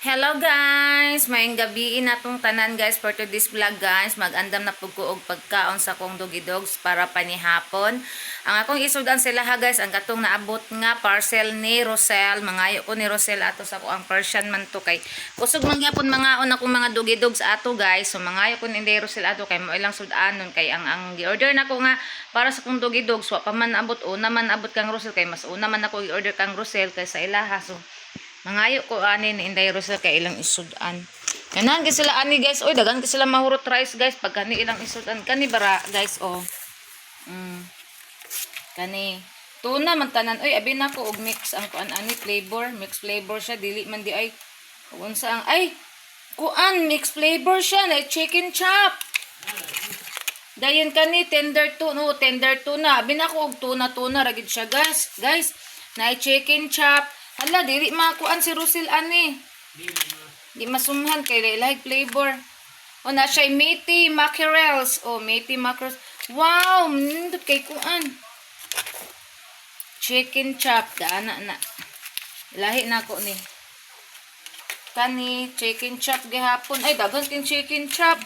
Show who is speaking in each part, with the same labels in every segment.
Speaker 1: Hello guys! Mayong gabi natong tanan guys for today's vlog guys. Mag-andam na pug og pagkaon sa kong dogi dogs para panihapon. Ang akong isudan sila ha guys, ang katong naabot nga parcel ni Rosel. Mangayo ko ni Rosel ato sa ang Persian man to kay kusog man gyapon mga on akong mga dogi dogs ato guys. So mangayo ko ni Rosel ato kay mo ilang sudanon kay ang ang gi-order nako nga para sa kong dogi dogs wa pa man abot una man abot kang Rosel kay mas una man ako gi-order kang Rosel kay sa ilaha. So Mangayo ko ani ni Inday Rosel kay ilang isudan. Kanan kay sila ani guys. Oy dagan kay sila mahurot rice guys pag kani ilang isudan. Kani bara guys oh. Mm. Kani tuna man tanan. Oy abi na ko og mix ang kuan ani flavor, mix flavor siya dili man di ay unsa ang ay kuan mix flavor siya na chicken chop. Dayon kani tender tuna, no, tender tuna. Abi na ko og tuna tuna ragid siya guys. Guys, na chicken chop. Hala, dili makuan si Rusil ani. Di masumhan kay like flavor. O na siya meaty mackerels. O meaty mackerels. Wow, nindot kay kuan. Chicken chop dana na. Lahi na ko ni. Kani chicken chop gihapon. Ay dagan kin chicken chop.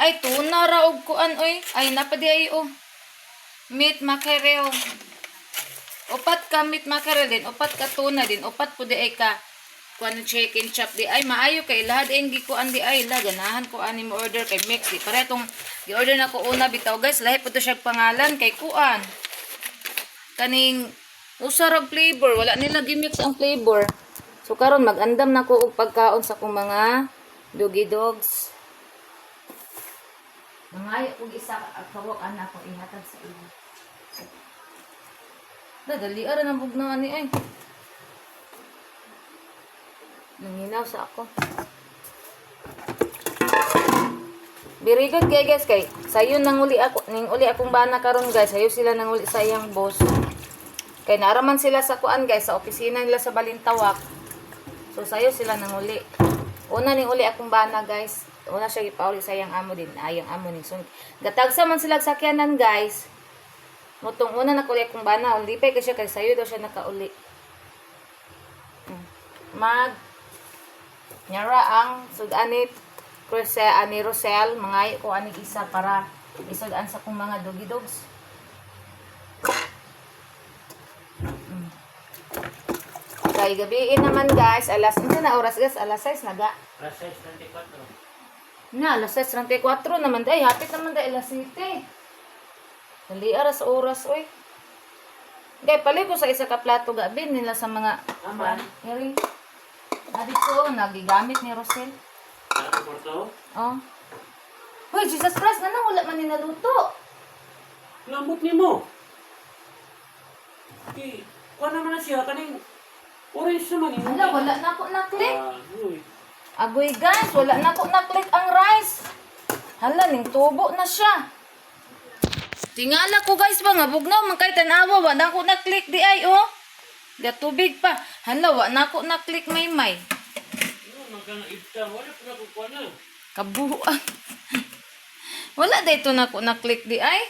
Speaker 1: Ay tuna ra og kuan oy. Ay napadi ay oh. Meat mackerel. Upat ka meat mackerel din, upat ka tuna din, upat po di ay ka kuan chicken chop di ay maayo kay lahat ang gikuan di ay la ganahan ko ani mo order kay mix di. Para itong gi-order na ko una bitaw guys lahi po to siya pangalan kay kuan. Kaning usarag flavor wala nila gimix ang flavor. So karon magandam na ko og pagkaon sa kong mga doggy dogs. Mangayo og isa ka kawak anak ko ihatag sa ilo. Dadali ara ng bugnawan ni ay. Nanginaw sa ako. Very kay guys kay sayo nang uli ako ning uli akong bana karon guys sayo sila nang uli sa iyang boss. Kay naraman sila sa kuan guys sa opisina nila sa Balintawak. So sayo sila nang uli. Una ning uli akong bana guys. Una siya gipauli sa iyang amo din. Ayang amo ni. So gatagsa man sila sa sakyanan guys. Motong una na kulit kong bana, undi pa kasi kay sayo daw siya nakauli. Hmm. Mag nyara ang sudanit Cruse ani Rosel, mangayo ko ani isa para isudan sa kong mga doggy dogs. Hmm. Kay gabiin naman guys, alas, ano na oras guys, alas 6 naga.
Speaker 2: Alas 6.24.
Speaker 1: Na, alas 6.34 naman day, hapit naman day, alas 7. Dali aras oras, oy. Kaya pali ko sa isa ka plato gabi nila sa mga
Speaker 2: Aman.
Speaker 1: Eri. Adi ko, nagigamit ni Rosel.
Speaker 2: Ano?
Speaker 1: Oh. Hoy, Jesus Christ, na wala man ni naluto.
Speaker 2: Lamot ni mo. Okay. Kuha naman na siya. Kaning orange naman yun.
Speaker 1: Hala, wala na ako na-click.
Speaker 2: Ah, uy.
Speaker 1: Agoy guys, wala na ako na-click ang rice. Hala, ning tubo na siya. Tingala ko guys ba nga bugnaw man kay tanawa wa na ako na-click di ay oh. Ga tubig pa. Hala, wa na ako na-click may may.
Speaker 2: Ibta. Wala po na kukuha na.
Speaker 1: Kabuuan. Dito na ko na-click di ay.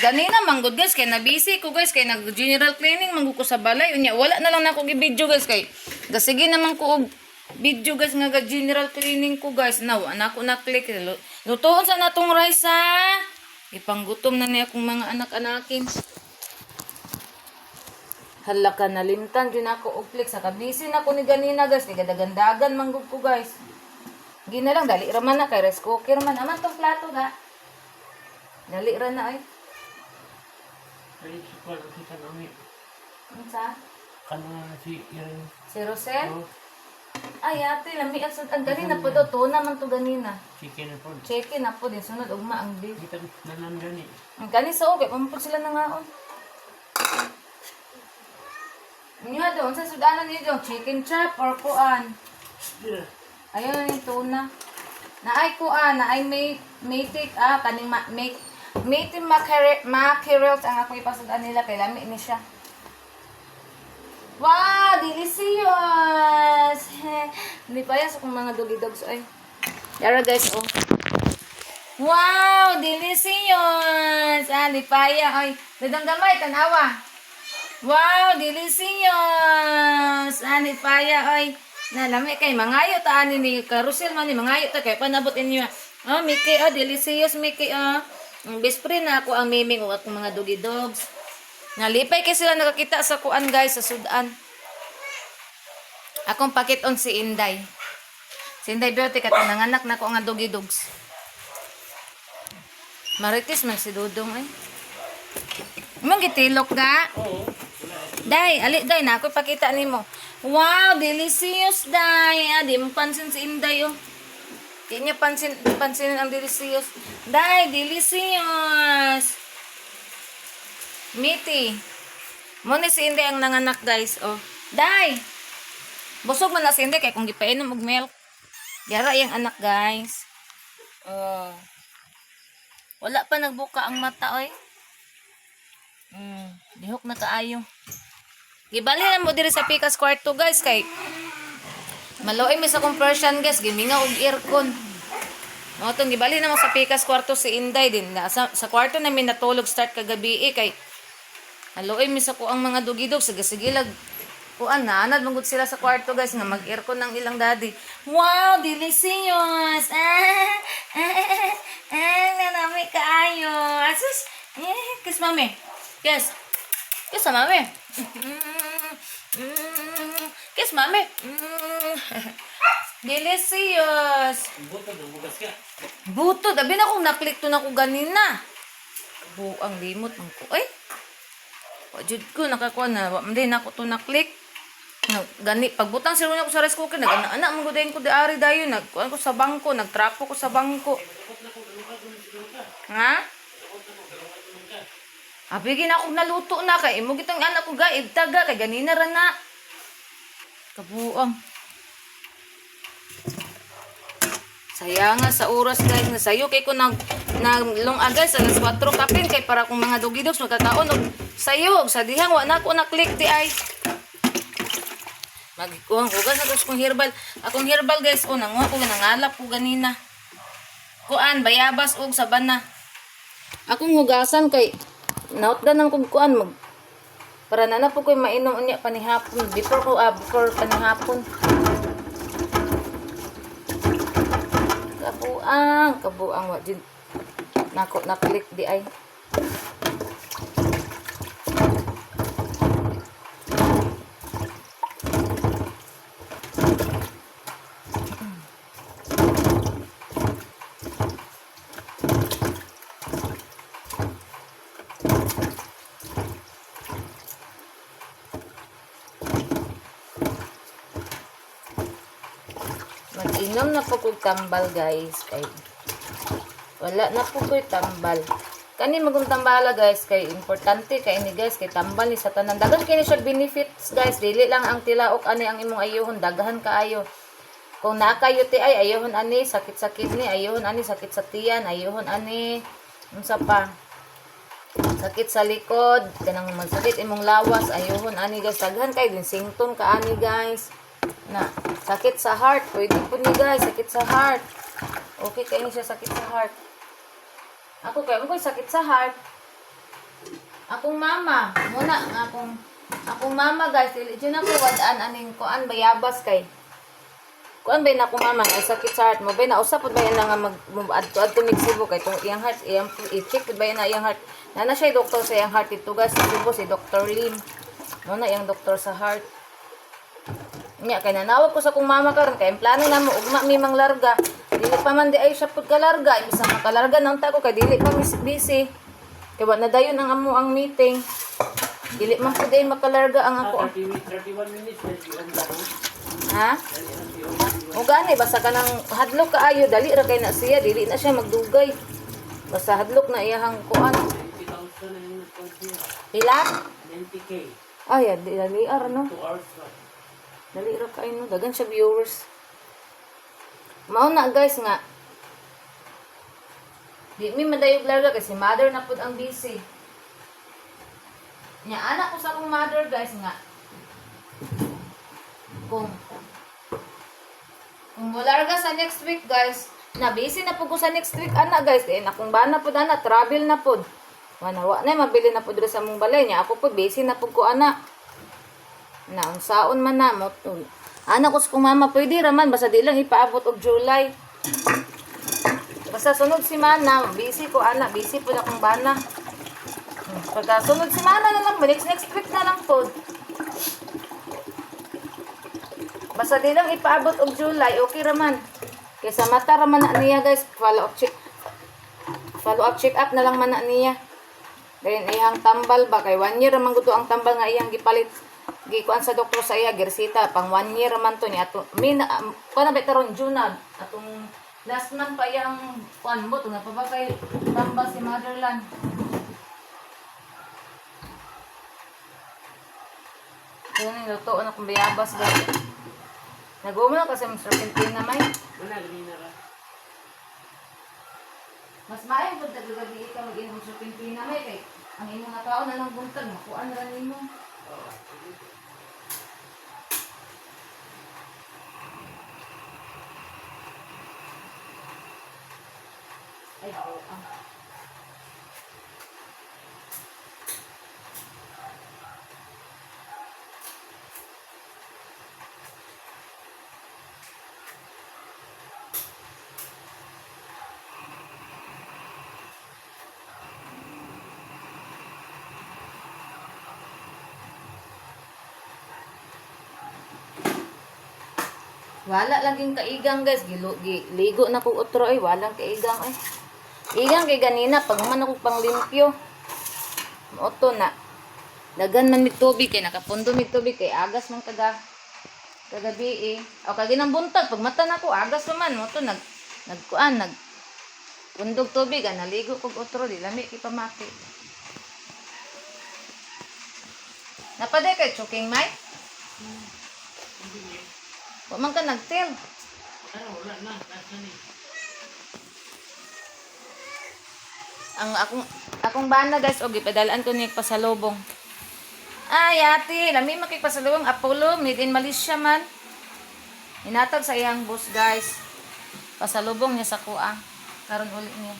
Speaker 1: Ganina manggod guys kay na busy ko guys kay nag general cleaning manggo ko sa balay unya wala na lang na ako gi-video guys kay gasige naman ko og video guys nga ga general cleaning ko guys na wa na ako na-click Lu- lutoon sa natong rice ha ipanggutom na niya akong mga anak-anakin hala ka nalimtan yun ako click sa kabisi na ko ni ganina guys kay gadagandagan ko guys Gina lang, dali raman na kay rice cooker man. Aman tong plato ga. Dali ra na ay.
Speaker 2: Ay, si Kuya, kita namin.
Speaker 1: Unsa?
Speaker 2: Kana si Iren.
Speaker 1: Si Rosel?
Speaker 2: Oh,
Speaker 1: Ay, ate, lami ang sunod. Ang ganina po daw, to naman to ganina.
Speaker 2: chicken na po.
Speaker 1: Check-in na po din. Sunod, ugma ang beef.
Speaker 2: Kita nanan gani.
Speaker 1: Ang gani sa ubi, pamupod sila na ngaon. Nga doon, sa sudanan niyo chicken chop or kuan. Ayun yung tuna. Naay kuan, naay may matic, ah, kaning ma, make, mating mackerel, mackerels ang ako ipasudan nila, kay lami ni siya. Wow, delicious! Hindi pa yan sa kung mga doggy dogs, ay. Yara guys, oh. Wow, delicious! Ah, lipaya, ay. Dadang gamay, tanawa. Wow, delicious! Ah, lipaya, ay. Na lami kay mangayo ta ani ni carousel man ni mangayo ta kay panabot inyo. Oh, Mickey, oh, delicious Mickey, oh. Best friend na ako ang miming o akong mga doggy dogs. Nalipay kay sila nakakita sa kuan guys sa Sudan. Akong pakiton si Inday. Si Inday Beauty kat nanganak na ko nga doggy dogs. Marites man si Dudong eh. Mong gitilok ga?
Speaker 2: Oo.
Speaker 1: Day, ali day na ako pakita nimo. Wow, delicious day. Ah, di mo pansin si Inday oh. Di niya pansin pansin ang delicious. Day, delicious. Miti. Mo ni si Inday ang nanganak guys oh. Day. Busog man na si Inday kay kung gipainom og milk. Yara yung anak guys. Oh. Wala pa nagbuka ang mata oy. Mm, dihok na kaayo. Gibali na mo diri sa Pikas kwarto guys kay Maloy mi sa compression guys, giminga og aircon. Mo tong gibali na mo sa Pikas kwarto si Inday din. Na, sa, sa kwarto namin natulog start kagabi eh, kay Maloy mi sa ko ang mga dugidog sige sige lag kuan na mangud sila sa kwarto guys nga mag-aircon ng ilang daddy. Wow, delicious. Ah, ah, ah, nanami kaayo. Asus, eh, kiss mami. Kiss. Kiss sa mami. Kiss mami. Delicious.
Speaker 2: Buto, bugas ka.
Speaker 1: Buto, dabi na kung naklik to na ko ganina. Buang limot man ko. Ay. Wajud ko nakakuha na. Wa man din ako to naklik. No, gani pagbutang sila ko sa rice cooker nag anak mo gudayin ko di ari dayo nag kuan ko sa bangko nagtrapo ko sa bangko. Ha? Abigin ako naluto na kay imo gitang anak ko ga ibtaga kay ganina ra na. Kabuang Sayang nga sa oras guys nga sayo kay ko nag nag long agay sa alas 4 kapin kay para kung mga dogidogs magkakaon og sayo sa dihang wa na ko na click di ay Magkuhang hugas ako kong herbal. Akong herbal guys, o nanguha ko nangalap ko ganina. Kuan, bayabas og sabana. Akong hugasan kay nautdan kong kuan mag para na na po ko'y mainom unya panihapon before ko ah, before panihapon kabuang kabuang wa din nako naklik di ay Mag-inom na po kong tambal, guys. Kay, wala na po ko'y tambal. Kani magong tambala, guys. Kay, importante kay ini, guys. Kay tambal ni sa tanan. Dagan kini siya benefits, guys. Dili lang ang tilaok ani ang imong ayohon. Dagahan kaayo. Kung nakayo ti ay, ayohon ani. Sakit-sakit ni. Ayohon ani. Sakit sa tiyan. Ayohon ani. Unsa pa? Sakit sa likod. Kanang magsakit imong lawas. Ayohon ani, guys. Daghan kay din. Sington ka ani, guys na sakit sa heart. Pwede po ni guys sakit sa heart. Okay kayo siya sakit sa heart. Ako kayo ko sakit sa heart. Akong mama muna akong akong mama guys dili dyan ako wadaan aning kuan bayabas kay. Kuan ba na akong mama ay sakit sa heart mo? Ba na usap pud ba yan nga mag adto adto mig Cebu kay tong iyang heart iyang i-check pud ba yan na iyang heart? Na na siya doktor sa iyang heart ito guys sa Cebu si Dr. Lim. Mo na iyang doktor sa heart Nya kay nanawag ko sa kong mama karon kay plano na mo ugma mi mang larga. Dili pa man di ay siya pud kalarga, isa makalarga nang ta ko kay dili pa mis busy. Kay wa na dayon ang amo ang meeting. Dili man pud ay makalarga ang ako.
Speaker 2: 30 minutes, 31 minutes.
Speaker 1: Ha? O gani basta ka nang hadlok kaayo dali ra kay na siya dili na siya magdugay. Basta hadlok na iyahang kuan.
Speaker 2: 20,000 na yung nagpag
Speaker 1: Pila?
Speaker 2: 90k.
Speaker 1: Ay, dali, ar no.
Speaker 2: 2 hours.
Speaker 1: Dali ra kay no, dagan siya viewers. Mao na guys nga. Di mi madayog larga kasi mother na pud ang busy. Nya anak ko sa akong mother guys nga. Kung kung larga sa next week guys, na busy na pud ko sa next week ana guys, eh akong bana pud ana travel na pud. Wala wa na mabili na pud sa mong balay niya. Ako pud busy na pud ko ana na unsaon man na mo tun Anak ko sa kong mama, pwede raman, basta di lang ipaabot og July. Basta sunod si Mana, busy ko, anak, busy po na kong bana. Hmm, Pagka sunod si Mana na lang, next next week na lang po. Basta di lang ipaabot og July, okay raman. Kaysa mata raman na niya guys, follow up check. Follow up check up na lang man na niya. Then ihang tambal ba kay one year raman gusto ang tambal nga iyang gipalit. Gikuan sa doktor sa iya Gersita pang one year raman to niya ato. Min um, kuan na ba taron June na atong last month pa iyang kuan mo to nga pa ba kay tambal si Motherland. Yun yung luto na kong bayabas guys. Nag-umo na kasi Mr. Quintina may.
Speaker 2: Wala, ganina ra.
Speaker 1: Mas maayo pud tagagabi ka mag-inom sa Pilipinas may kay ang imong nga tao na lang buntag makuan ra nimo. Ay, oo. Wala laging kaigang guys. Ligo na ko utro ay walang kaigang ay. Igang kay ganina pag man ako pang limpyo. Moto na. Dagan man mi tubig kay nakapundo mi tubig kay agas man taga kagabi eh. O kagi ng buntag pag mata na ko agas naman moto nag nagkuan nag pundog tubig ah, naligo kog utro di lami kay pamati. Napaday kay choking may? Wa man ka nagtel.
Speaker 2: Ano, wala na. Nasa ni.
Speaker 1: ang akong akong bana guys og ipadalaan ko ni pasalubong. Ay ate, lami makikpasalubong Apollo made in Malaysia man. Hinatag sa iyang boss guys. Pasalubong niya sa kuha. Karon uli niya.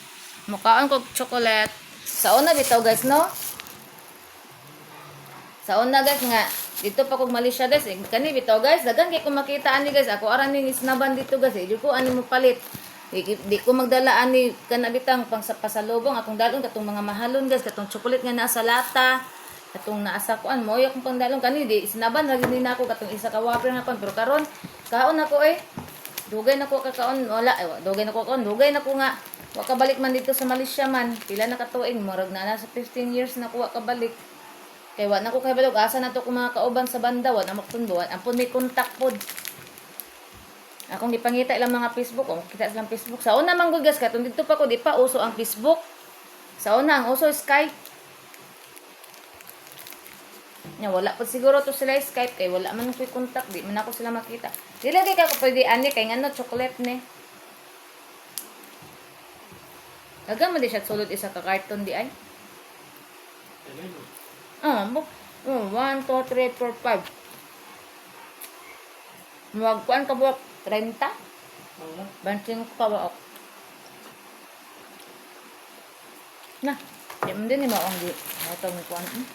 Speaker 1: Mukhaan ko chocolate. Sa una bitaw guys no. Sa una guys nga dito pa kog Malaysia guys. Eh, kani bitaw guys, dagan kay ko makita ani guys. Ako aran ni isnaban dito guys. Eh, di ko ani mo palit. Di, di ko magdala ani kanabitang pang sa pasalubong. Akong dalon katong mga mahalon guys. Katong chocolate nga nasa lata. Katong naasa kuan mo akong pangdalon kani di sinaban lagi din ako. Katong isa ka waper na kon pero karon kaon ako eh. Dugay na ko kakaon wala eh, dugay na ko kaon. Dugay na ko nga. Wa ka balik man dito sa Malaysia man. Pila na katuig murag na nasa 15 years na ko wa ka balik kay wa na ko kay balog asa na to ko mga kauban sa banda wa na makunduan ampun may contact pod Akong gipangita ilang mga Facebook, oh, kita silang Facebook. Sa una man guys, katong dito pa ko di pa uso ang Facebook. Sa una ang uso Skype. Nya wala pa siguro to sila Skype kay wala man ko contact, di man ako sila makita. Dili kay ka pwede ani kay ngano chocolate ni. Daga di siya sulod isa ka carton di ay.
Speaker 2: Tagal
Speaker 1: Ah, mo. Oh, 1 2 3 4 5. Magkuan ka buwak 30?
Speaker 2: Wala.
Speaker 1: Banting ko ba ako? Na, di mo din ni mo ang di. Ito mo. Hmm?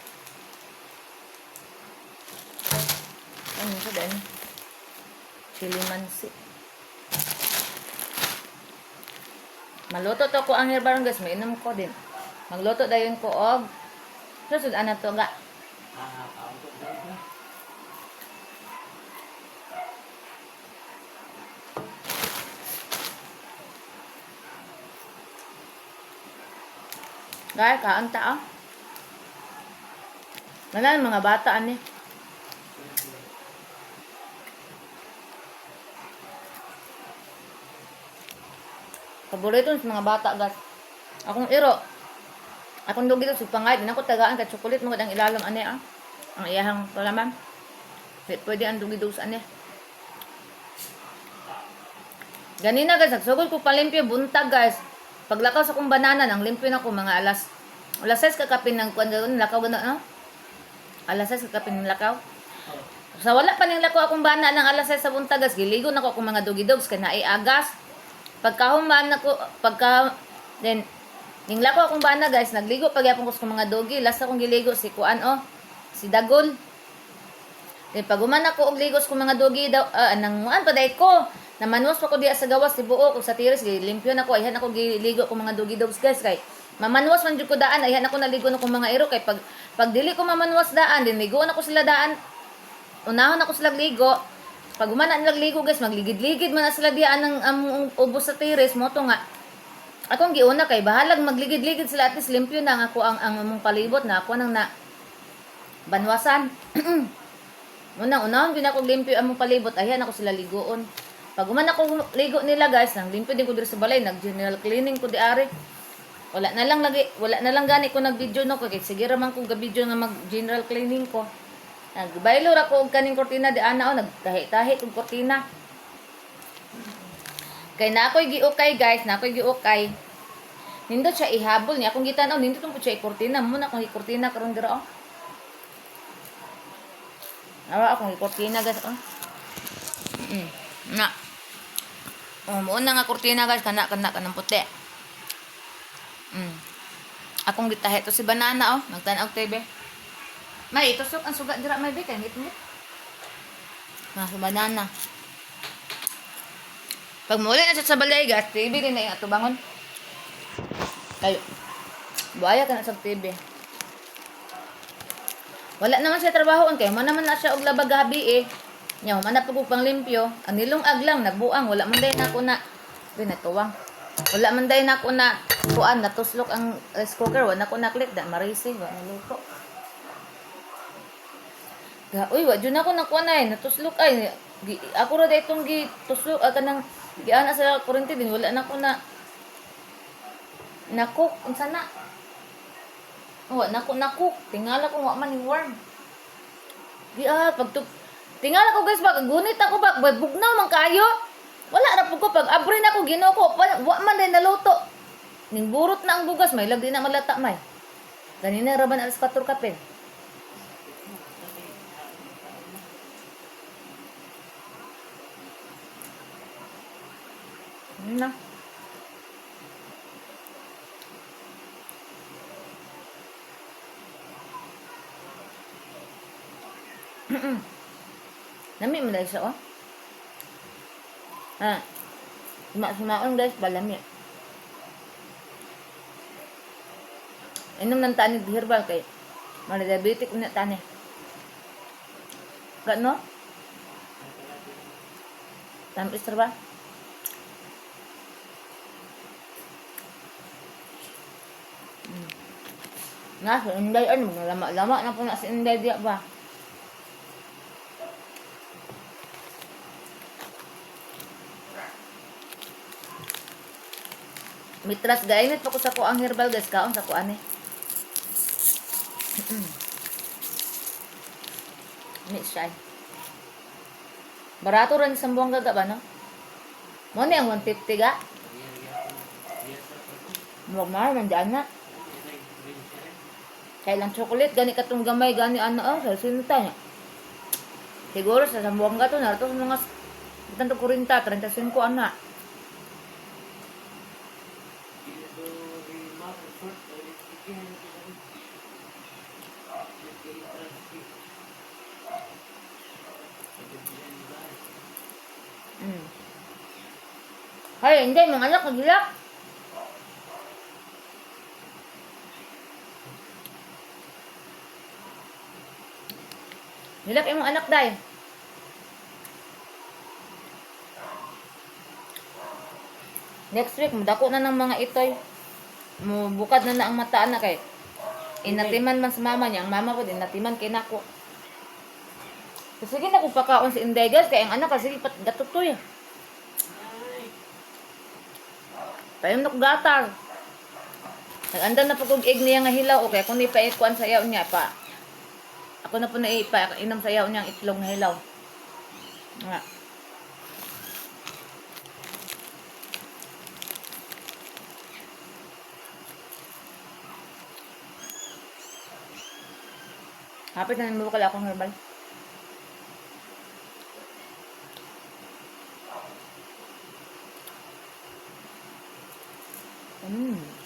Speaker 1: Ano sa din? Chili mansi. Maluto to ko ang herbarang gas. Mainom ko din. Magluto dayon ko og. Susud ana to nga.
Speaker 2: Ah, kaon ko dito.
Speaker 1: Gaya ka, ang tao. Wala mga bata, ani. Paborito sa mga bata, gas. Akong iro. Akong dugi to, sipangay. Din ako tagaan ka chocolate mo ang ilalam, ani, ah. Ang iyahang palaman. Pwede, ang dugi dos, ani. Ganina, guys. Nagsugod ko palimpyo, buntag, guys. Paglakaw sa kong banana, nang limpyo na ko mga alas. Alas 6 kakapin ng kuwan gano'n, lakaw gano'n, no? Alas 6 kakapin ng lakaw. Sa wala pa ning lakaw akong bana ng alas 6 sa buntagas, giligo na ko akong mga dugi-dogs, kaya naiagas. Pagka human na ko, pagka, then, ning lakaw akong bana guys, nagligo pag yapon ko sa mga dogi, last akong giligo si Kuan, oh, si Dagol. Di pag human ako og ligos ko mga dugi daw ah, nang an paday ko. Namanwas pa ko diya sa gawas si buo kung sa tiris limpyo na ko. Ayhan ako giligo ko mga dugi dogs guys kay mamanwas man jud ko daan. Ayhan ako naligo na ko mga iro kay pag pag dili ko mamanwas daan din ligo na ko sila daan. Unahon ako sila ligo. Pag humana nilang ligo guys magligid-ligid man na sila diyan ang ang ubos sa tiris mo to nga akong giuna kay bahalag magligid-ligid sila at least limpyo na ako ang ang among palibot na ako nang na banwasan Unang unahon gyud ako limpyo among palibot ayan ako sila ligoon. Pag uman ako ligo nila guys, nang limpyo din ko diri sa balay, nag general cleaning ko di ari. Wala na lang lagi, wala na lang gani ko nag video no kay sige ra man ko ga video nga mag general cleaning ko. Nagbaylo ra ko og kaning kortina di ana o nagtahi-tahi kog kortina. Kay na ako'y giukay guys, na ako'y giukay. Nindot siya ihabol niya. Akong gitan-aw, nindot ko siya ikortina. Muna akong ikortina karon dira oh. Awa akong ikortina guys oh. Mm. Na. Oh, mo na nga kortina guys kana kana kanang puti. Mm. Akong gitahe to si banana oh, nagtan-og TV. May ito sok ang suga dira may bikay ngit ngit. Na sa banana. Pag muli na sa balay guys, TV din na yung ato bangon. Kayo. Buaya ka na sa TV. Wala naman siya trabahoon kay man naman na siya og labag gabi eh. Nya man na pag panglimpyo, ang nilong aglang nabuang wala man day nako na din natuwang. Wala man day nako na kuan natuslok ang rice cooker wala ko na click da marisi wa naluto. Ga uy wa jud ako na kuan ay natuslok ay gi, ako ra daytong gi tuslok ah, kanang giana sa kurente din wala na ko na nakok unsa na Wa na ko nakok. Tingala ko wa man ni warm. Di ah pag Tingala ko guys bag gunit ako Bay, bugnaw man kayo. Wala ra pud ko pag abri na ko ginoo ko wa man din naluto. Ning burot na ang bugas may lagdi na malata may. Ganina ra ban alas 4 kapin. Yun na. Nami mo dahil siya, oh. Ha. Suma sumaon guys, balami. Inom ng tani di herbal kay mali diabetic na tani. Gano? Tamis ra ba? Hmm. Nga, sa Inday, ano, lama-lama na po na sa Inday diya ba? Mitras gainit pa ko sa ko ang herbal guys kaon sa ko ani. Mix siya. Barato rin sa buwang gaga ba no? Mo ni ang 150 ga? Mo mar man na. Kaya lang chocolate gani katong gamay gani ano oh sa sinta niya. Siguro sa sambuang gato na to mga tanto 40 35 ana. Mm. Hay, hindi mga anak nagilak. Yung mga anak day. Next week, madako na ng mga itoy. Mubukad na na ang mata na kay. Inatiman man sa mama niya. Ang mama ko, inatiman kay nako. Sige na kung pakaon si Inday guys, kaya ang anak kasi pat gatutoy. Payam na ko gatar. Nag-anda na pag niya nga hilaw, okay, kung ni pa ikuan sa yaw niya, pa. Ako na po na ipa, inam sa yaw niya ang itlog nga hilaw. Nga. Hapit na nang bukal akong herbal. Mm.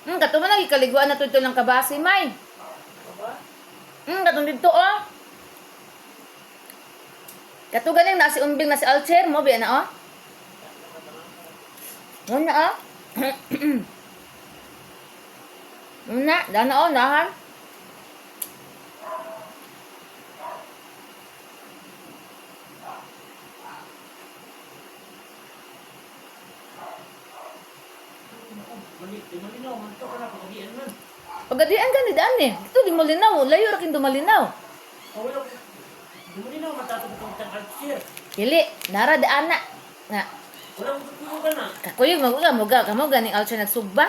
Speaker 1: Hmm, kato man lagi kaliguan na to ito ng kabasi, may. Hmm, katong dito, oh. Kato ganing na Umbing na si Alcher mo, biya na, oh. Muna, oh. Muna, dana, oh, nahan.
Speaker 2: Malinaw, man to ka na, pagkadian man.
Speaker 1: Pagadian ka ni daan eh. Ito, di mo linaw. Layo rakin dumalinaw.
Speaker 2: Oh, wala, di malinaw, matatapos itong tang altsir.
Speaker 1: Dili, nara daan na. Nga,
Speaker 2: Wala mo tutuyo ka na.
Speaker 1: kakuyog maguga, muga, kamo ganing Alcher nagsugba.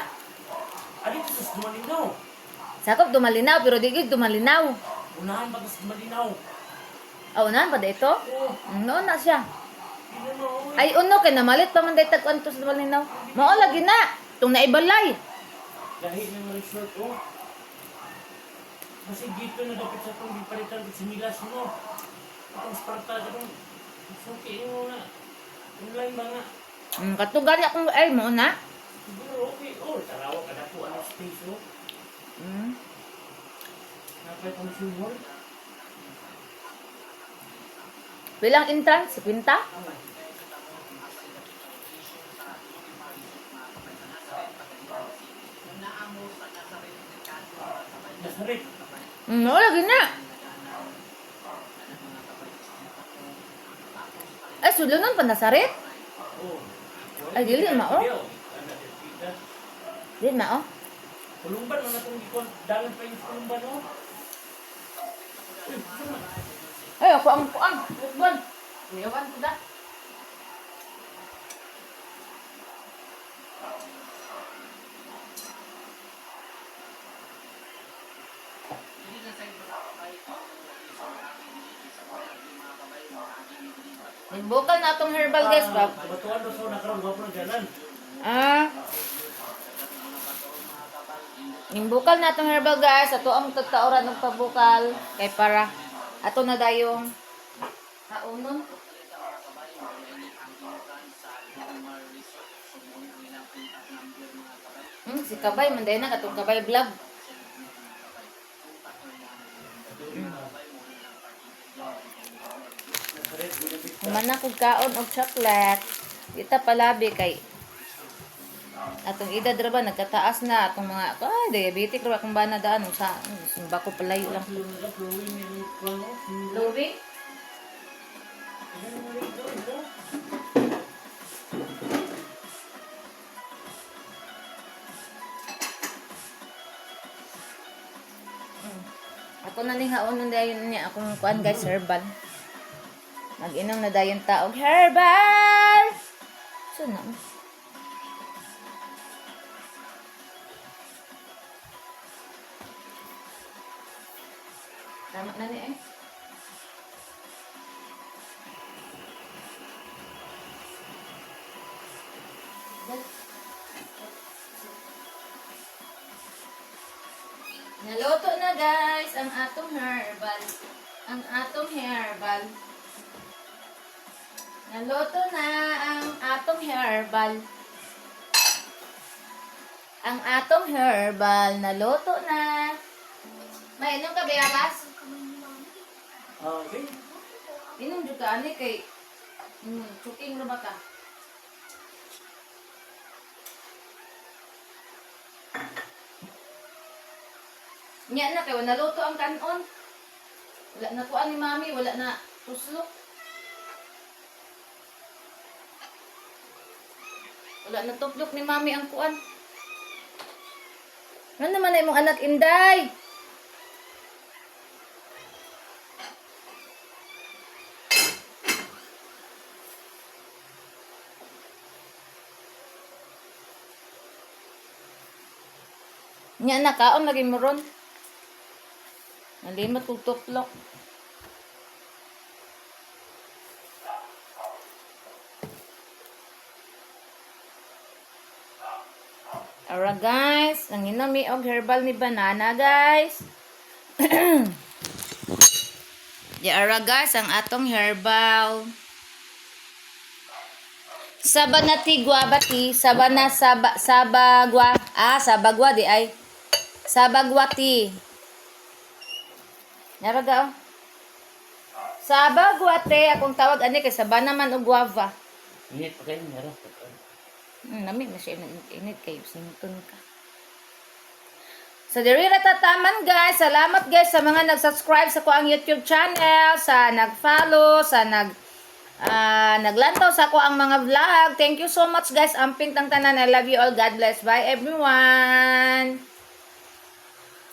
Speaker 2: Ali, sa dumalinaw.
Speaker 1: Sakop dumalinaw, pero di gid dumalinaw.
Speaker 2: Unahan pa dumalinaw.
Speaker 1: Ah, unahan pa da ito?
Speaker 2: Oo,
Speaker 1: Noon na siya.
Speaker 2: mo,
Speaker 1: Ay, uno, kay namalit pa man day tag-an to sa dumalinaw. Mao lagi na. Itong naibalay.
Speaker 2: Dahil ng resort, oh. Kasi dito na dapat sa itong palitan sa milas mo. Itong Sparta, itong suki mo na. Online ba nga?
Speaker 1: Mm, katugali akong, ay, mo na.
Speaker 2: Siguro, okay. Oh, tarawa ka na po ang space, oh.
Speaker 1: Mm.
Speaker 2: Napay kong sumol.
Speaker 1: Bilang entrance, Pinta.
Speaker 2: Nasarit.
Speaker 1: Mm, mao lagi na. Ay, sulunon pa nasarit.
Speaker 2: Oh.
Speaker 1: Ay, dili, mao.
Speaker 2: Yo, anak ni Pita.
Speaker 1: Di mao.
Speaker 2: Kulumban, mga itong ikon. Dalan pa yung kulumban, oh.
Speaker 1: Ay, ako ang kuang. Bukbon. Iyawan ko na itong herbal guys,
Speaker 2: jalan.
Speaker 1: Ah. Yung bukal na itong herbal guys, ato ang tagtauran ng pabukal. Kay para, ato na dayong kaunon. Hmm, si Kabay, manday na katong Kabay vlog. Human na kog kaon og chocolate. Kita palabi kay atong edad ra ba nagkataas na atong mga ay diabetic ra kung ba na daan sa sumba ko palayo lang.
Speaker 2: Ito.
Speaker 1: Ako na ning haon nun dayon niya akong kuan guys herbal. Mag-inom na dayon taog herbal. So na. Tama na ni eh. Naluto na guys ang atong herbal. Ang atong herbal. Naluto na ang atong herbal. Ang atong herbal. Naluto na. Mainom ka, Beabas?
Speaker 2: Ah, okay.
Speaker 1: Inom juga ani kay hmm, cooking na ba ka? Nya na kay wala luto ang kanon. Wala na kuan ni mami, wala na tuslok. Wala na tuplok ni mami ang kuan. Ano naman na imong anak Inday? Nya na kaon lagi mo ron. Nalimot kong tuplok. Ara guys, ang inami og herbal ni banana guys. Di ara guys ang atong herbal. Sabanati guabati, sabana saba sabagwa. Ah, sabagwa di ay. Sabagwati. Naraga oh. Sabagwate, akong tawag ani kay sabana man og guava.
Speaker 2: Init pa kayo.
Speaker 1: Hmm, namit na siya init kayo sington ka. So, diri na tataman guys. Salamat guys sa mga nag-subscribe sa ko ang YouTube channel, sa nag-follow, sa nag ah, naglantaw sa ko ang mga vlog. Thank you so much guys. Amping tang tanan. I love you all. God bless. Bye everyone.